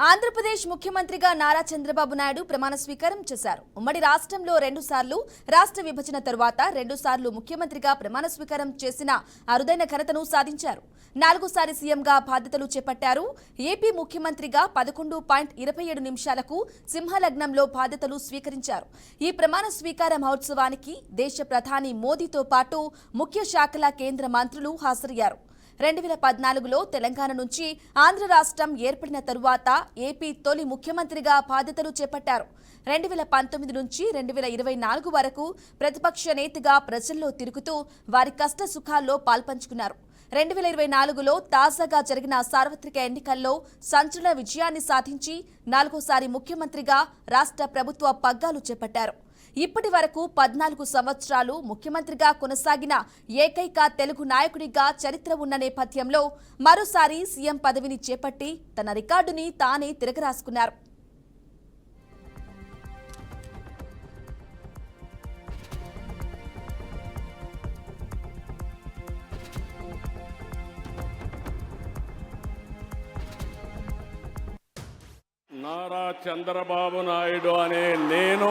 ఆంధ్రప్రదేశ్ ముఖ్యమంత్రిగా నారా చంద్రబాబు నాయుడు ప్రమాణ స్వీకారం చేశారు. ఉమ్మడి రాష్ట్రంలో రెండు సార్లు రాష్ట్ర విభజన తరువాత రెండు సార్లు ముఖ్యమంత్రిగా ప్రమాణ స్వీకారం చేసిన అరుదైన ఘనతను సాధించారు. నాలుగోసారి సీఎంగా బాధ్యతలు చేపట్టారు. ఏపీ ముఖ్యమంత్రిగా పదకొండు పాయింట్ ఇరవై ఏడు నిమిషాలకు సింహలగ్నంలో బాధ్యతలు స్వీకరించారు. ఈ ప్రమాణ స్వీకార మహోత్సవానికి దేశ ప్రధాని మోదీతో పాటు ముఖ్య శాఖల కేంద్ర మంత్రులు హాజరయ్యారు. రెండు వేల పద్నాలుగులో తెలంగాణ నుంచి ఆంధ్ర రాష్ట్రం ఏర్పడిన తరువాత ఏపీ తొలి ముఖ్యమంత్రిగా బాధ్యతలు చేపట్టారు. రెండు వేల పంతొమ్మిది నుంచి రెండు వేల ఇరవై నాలుగు వరకు ప్రతిపక్ష నేతగా ప్రజల్లో తిరుగుతూ వారి కష్ట సుఖాల్లో పాల్పంచుకున్నారు. రెండు వేల ఇరవై నాలుగులో తాజాగా జరిగిన సార్వత్రిక ఎన్నికల్లో సంచలన విజయాన్ని సాధించి నాలుగోసారి ముఖ్యమంత్రిగా రాష్ట్ర ప్రభుత్వ పగ్గాలు చేపట్టారు. ఇప్పటి వరకు పద్నాలుగు సంవత్సరాలు ముఖ్యమంత్రిగా కొనసాగిన ఏకైక తెలుగు నాయకుడిగా చరిత్ర ఉన్న నేపథ్యంలో మరోసారి సీఎం పదవిని చేపట్టి తన రికార్డుని తానే తిరగరాసుకున్నారు. నారా చంద్రబాబు నాయుడు అనే నేను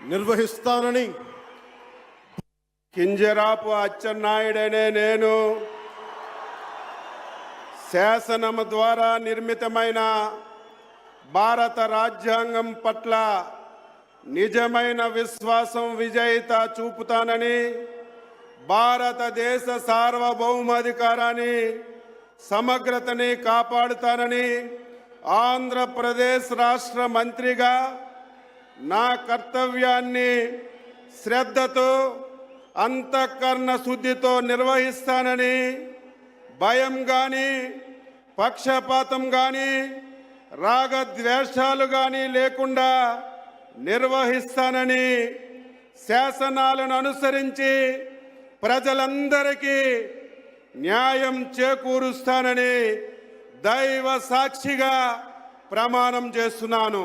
నిర్వహిస్తానని. కింజరాపు అచ్చెన్నాయుడనే నేను. శాసనము ద్వారా నిర్మితమైన భారత రాజ్యాంగం పట్ల నిజమైన విశ్వాసం విజయిత చూపుతానని భారతదేశ సార్వభౌమాధికారాన్ని సమగ్రతని కాపాడుతానని ఆంధ్రప్రదేశ్ రాష్ట్ర మంత్రిగా నా కర్తవ్యాన్ని శ్రద్ధతో అంతఃకరణ శుద్ధితో నిర్వహిస్తానని భయం కానీ పక్షపాతం కానీ రాగద్వేషాలు కానీ లేకుండా నిర్వహిస్తానని శాసనాలను అనుసరించి ప్రజలందరికీ న్యాయం చేకూరుస్తానని దైవ సాక్షిగా ప్రమాణం చేస్తున్నాను.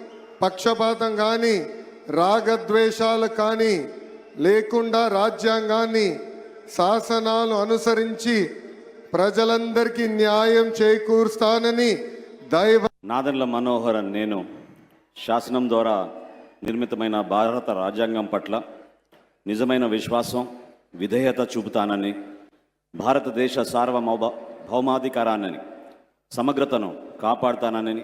పక్షపాతం కానీ రాగద్వేషాలు కానీ లేకుండా రాజ్యాంగాన్ని శాసనాలు అనుసరించి ప్రజలందరికీ న్యాయం చేకూరుస్తానని దైవ నాదన్ల మనోహర్ నేను శాసనం ద్వారా నిర్మితమైన భారత రాజ్యాంగం పట్ల నిజమైన విశ్వాసం విధేయత చూపుతానని భారతదేశ సార్వభౌమ భౌమాధికారాన్ని సమగ్రతను కాపాడుతానని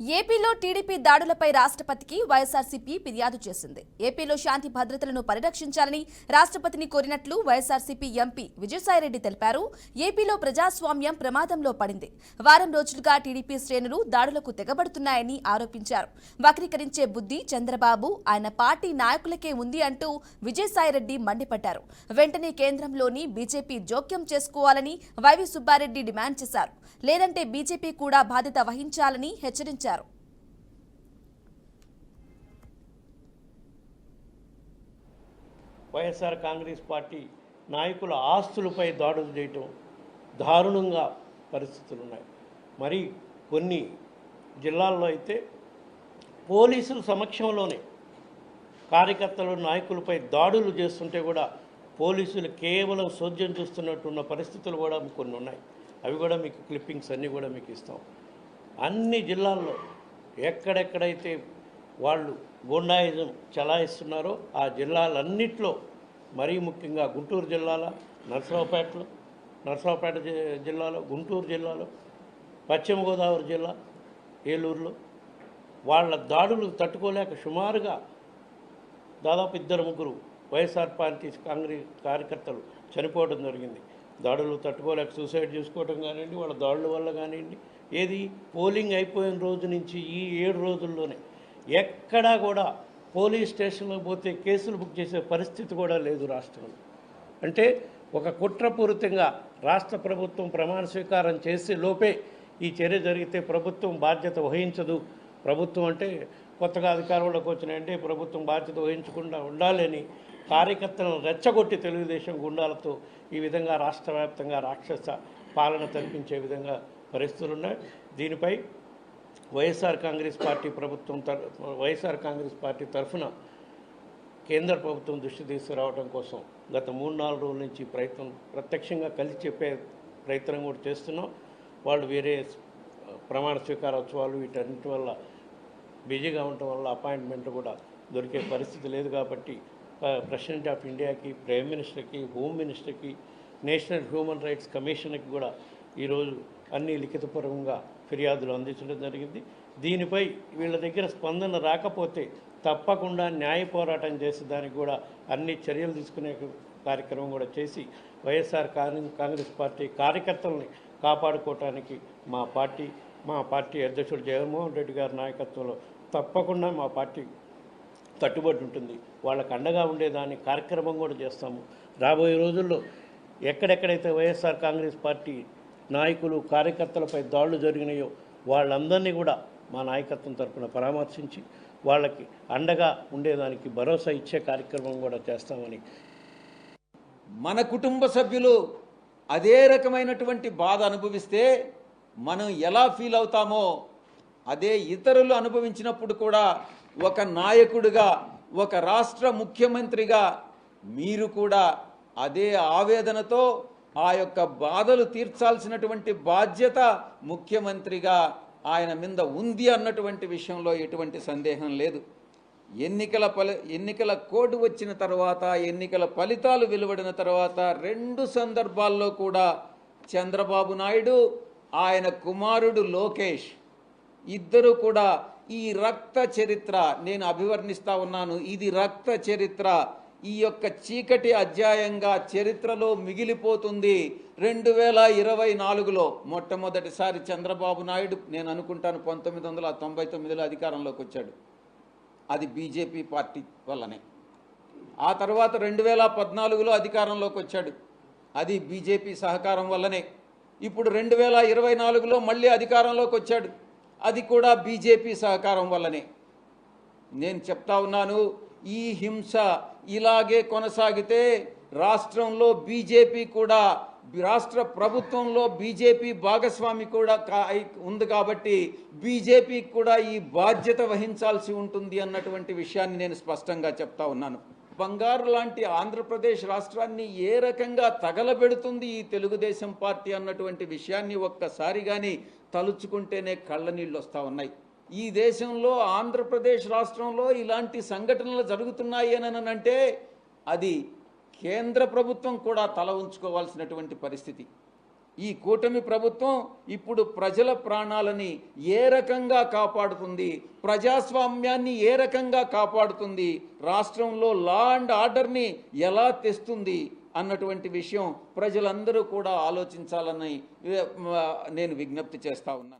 ఏపీలో టీడీపీ దాడులపై రాష్ట్రపతికి వైఎస్ఆర్సీపీ ఫిర్యాదు చేసింది. ఏపీలో శాంతి భద్రతలను పరిరక్షించాలని రాష్ట్రపతిని కోరినట్లు వైఎస్ఆర్సీపీ ఎంపీ విజయసాయిరెడ్డి తెలిపారు. ఏపీలో ప్రజాస్వామ్యం ప్రమాదంలో పడింది. వారం రోజులుగా టీడీపీ శ్రేణులు దాడులకు తెగబడుతున్నాయని ఆరోపించారు. వక్రీకరించే బుద్ధి చంద్రబాబు ఆయన పార్టీ నాయకులకే ఉంది అంటూ విజయసాయిరెడ్డి మండిపడ్డారు. వెంటనే కేంద్రంలోని బీజేపీ జోక్యం చేసుకోవాలని వైవి సుబ్బారెడ్డి డిమాండ్ చేశారు. లేదంటే బీజేపీ కూడా బాధ్యత వహించాలని హెచ్చరించారు. వైఎస్ఆర్ కాంగ్రెస్ పార్టీ నాయకుల ఆస్తులపై దాడులు చేయటం దారుణంగా పరిస్థితులు ఉన్నాయి మరి కొన్ని జిల్లాల్లో అయితే పోలీసుల సమక్షంలోనే కార్యకర్తలు నాయకులపై దాడులు చేస్తుంటే కూడా పోలీసులు కేవలం సోద్యం చూస్తున్నట్టున్న పరిస్థితులు కూడా కొన్ని ఉన్నాయి. అవి కూడా మీకు క్లిప్పింగ్స్ అన్నీ కూడా మీకు ఇస్తాం. అన్ని జిల్లాల్లో ఎక్కడెక్కడైతే వాళ్ళు గూండాయిజం చలాయిస్తున్నారో ఆ జిల్లాలన్నింటిలో మరీ ముఖ్యంగా గుంటూరు జిల్లాలో నర్సరావుపేటలో నర్సరావుపేట జి- జిల్లాలో గుంటూరు జిల్లాలో పశ్చిమ గోదావరి జిల్లా ఏలూరులో వాళ్ళ దాడులు తట్టుకోలేక సుమారుగా దాదాపు ఇద్దరు ముగ్గురు వైఎస్ఆర్ పార్టీ కాంగ్రెస్ కార్యకర్తలు చనిపోవడం జరిగింది. దాడులు తట్టుకోలేక సూసైడ్ చేసుకోవడం కానివ్వండి వాళ్ళ దాడుల వల్ల కానివ్వండి ఏది పోలింగ్ అయిపోయిన రోజు నుంచి ఈ ఏడు రోజుల్లోనే ఎక్కడా కూడా పోలీస్ స్టేషన్లకు పోతే కేసులు బుక్ చేసే పరిస్థితి కూడా లేదు రాష్ట్రంలో. అంటే ఒక కుట్రపూరితంగా రాష్ట్ర ప్రభుత్వం ప్రమాణ స్వీకారం చేసే లోపే ఈ చర్య జరిగితే ప్రభుత్వం బాధ్యత వహించదు. ప్రభుత్వం అంటే కొత్తగా అధికారంలోకి వచ్చినాయంటే ప్రభుత్వం బాధ్యత వహించకుండా ఉండాలని కార్యకర్తలను రెచ్చగొట్టి తెలుగుదేశం గుండాలతో ఈ విధంగా రాష్ట్ర వ్యాప్తంగా రాక్షస పాలన కల్పించే విధంగా పరిస్థితులు ఉన్నాయి. దీనిపై వైఎస్ఆర్ కాంగ్రెస్ పార్టీ ప్రభుత్వం తర వైఎస్ఆర్ కాంగ్రెస్ పార్టీ తరఫున కేంద్ర ప్రభుత్వం దృష్టి తీసుకురావడం కోసం గత మూడు నాలుగు రోజుల నుంచి ప్రయత్నం ప్రత్యక్షంగా కలిసి చెప్పే ప్రయత్నం కూడా చేస్తున్నాం. వాళ్ళు వేరే ప్రమాణ స్వీకారోత్సవాలు వీటన్నిటి వల్ల బిజీగా ఉండటం వల్ల అపాయింట్మెంట్ కూడా దొరికే పరిస్థితి లేదు కాబట్టి ప్రెసిడెంట్ ఆఫ్ ఇండియాకి ప్రైమ్ మినిస్టర్కి హోమ్ మినిస్టర్కి నేషనల్ హ్యూమన్ రైట్స్ కమిషన్కి కూడా ఈరోజు అన్ని లిఖితపూర్వకంగా ఫిర్యాదులు అందించడం జరిగింది. దీనిపై వీళ్ళ దగ్గర స్పందన రాకపోతే తప్పకుండా న్యాయ పోరాటం చేసి దానికి కూడా అన్ని చర్యలు తీసుకునే కార్యక్రమం కూడా చేసి వైఎస్ఆర్ కాంగ్రెస్ కాంగ్రెస్ పార్టీ కార్యకర్తల్ని కాపాడుకోవటానికి మా పార్టీ మా పార్టీ అధ్యక్షుడు జగన్మోహన్ రెడ్డి గారి నాయకత్వంలో తప్పకుండా మా పార్టీ కట్టుబడి ఉంటుంది. వాళ్ళకు అండగా ఉండేదాని కార్యక్రమం కూడా చేస్తాము. రాబోయే రోజుల్లో ఎక్కడెక్కడైతే వైఎస్ఆర్ కాంగ్రెస్ పార్టీ నాయకులు కార్యకర్తలపై దాడులు జరిగినాయో వాళ్ళందరినీ కూడా మా నాయకత్వం తరఫున పరామర్శించి వాళ్ళకి అండగా ఉండేదానికి భరోసా ఇచ్చే కార్యక్రమం కూడా చేస్తామని. మన కుటుంబ సభ్యులు అదే రకమైనటువంటి బాధ అనుభవిస్తే మనం ఎలా ఫీల్ అవుతామో అదే ఇతరులు అనుభవించినప్పుడు కూడా ఒక నాయకుడిగా ఒక రాష్ట్ర ముఖ్యమంత్రిగా మీరు కూడా అదే ఆవేదనతో ఆ యొక్క బాధలు తీర్చాల్సినటువంటి బాధ్యత ముఖ్యమంత్రిగా ఆయన మీద ఉంది అన్నటువంటి విషయంలో ఎటువంటి సందేహం లేదు. ఎన్నికల ఫలి ఎన్నికల కోడ్ వచ్చిన తర్వాత ఎన్నికల ఫలితాలు వెలువడిన తర్వాత రెండు సందర్భాల్లో కూడా చంద్రబాబు నాయుడు ఆయన కుమారుడు లోకేష్ ఇద్దరు కూడా ఈ రక్త చరిత్ర నేను అభివర్ణిస్తా ఉన్నాను ఇది రక్త చరిత్ర ఈ యొక్క చీకటి అధ్యాయంగా చరిత్రలో మిగిలిపోతుంది. రెండు వేల ఇరవై నాలుగులో మొట్టమొదటిసారి చంద్రబాబు నాయుడు నేను అనుకుంటాను పంతొమ్మిది వందల తొంభై తొమ్మిదిలో అధికారంలోకి వచ్చాడు. అది బీజేపీ పార్టీ వల్లనే. ఆ తర్వాత రెండు వేల పద్నాలుగులో అధికారంలోకి వచ్చాడు. అది బీజేపీ సహకారం వల్లనే. ఇప్పుడు రెండు వేల ఇరవై నాలుగులో మళ్ళీ అధికారంలోకి వచ్చాడు. అది కూడా బీజేపీ సహకారం వల్లనే. నేను చెప్తా ఉన్నాను ఈ హింస ఇలాగే కొనసాగితే రాష్ట్రంలో బీజేపీ కూడా రాష్ట్ర ప్రభుత్వంలో బీజేపీ భాగస్వామి కూడా కా- ఉంది కాబట్టి బీజేపీ కూడా ఈ బాధ్యత వహించాల్సి ఉంటుంది అన్నటువంటి విషయాన్ని నేను స్పష్టంగా చెప్తా ఉన్నాను. బంగారు లాంటి ఆంధ్రప్రదేశ్ రాష్ట్రాన్ని ఏ రకంగా తగలబెడుతుంది ఈ తెలుగుదేశం పార్టీ అన్నటువంటి విషయాన్ని ఒక్కసారి కానీ తలుచుకుంటేనే కళ్ళ నీళ్ళు వస్తూ ఉన్నాయి. ఈ దేశంలో ఆంధ్రప్రదేశ్ రాష్ట్రంలో ఇలాంటి సంఘటనలు జరుగుతున్నాయి అని అంటే అది కేంద్ర ప్రభుత్వం కూడా తల ఉంచుకోవాల్సినటువంటి పరిస్థితి. ఈ కూటమి ప్రభుత్వం ఇప్పుడు ప్రజల ప్రాణాలని ఏ రకంగా కాపాడుతుంది ప్రజాస్వామ్యాన్ని ఏ రకంగా కాపాడుతుంది రాష్ట్రంలో లా అండ్ ఆర్డర్ని ఎలా తెస్తుంది అన్నటువంటి విషయం ప్రజలందరూ కూడా ఆలోచించాలని నేను విజ్ఞప్తి చేస్తా ఉన్నాను.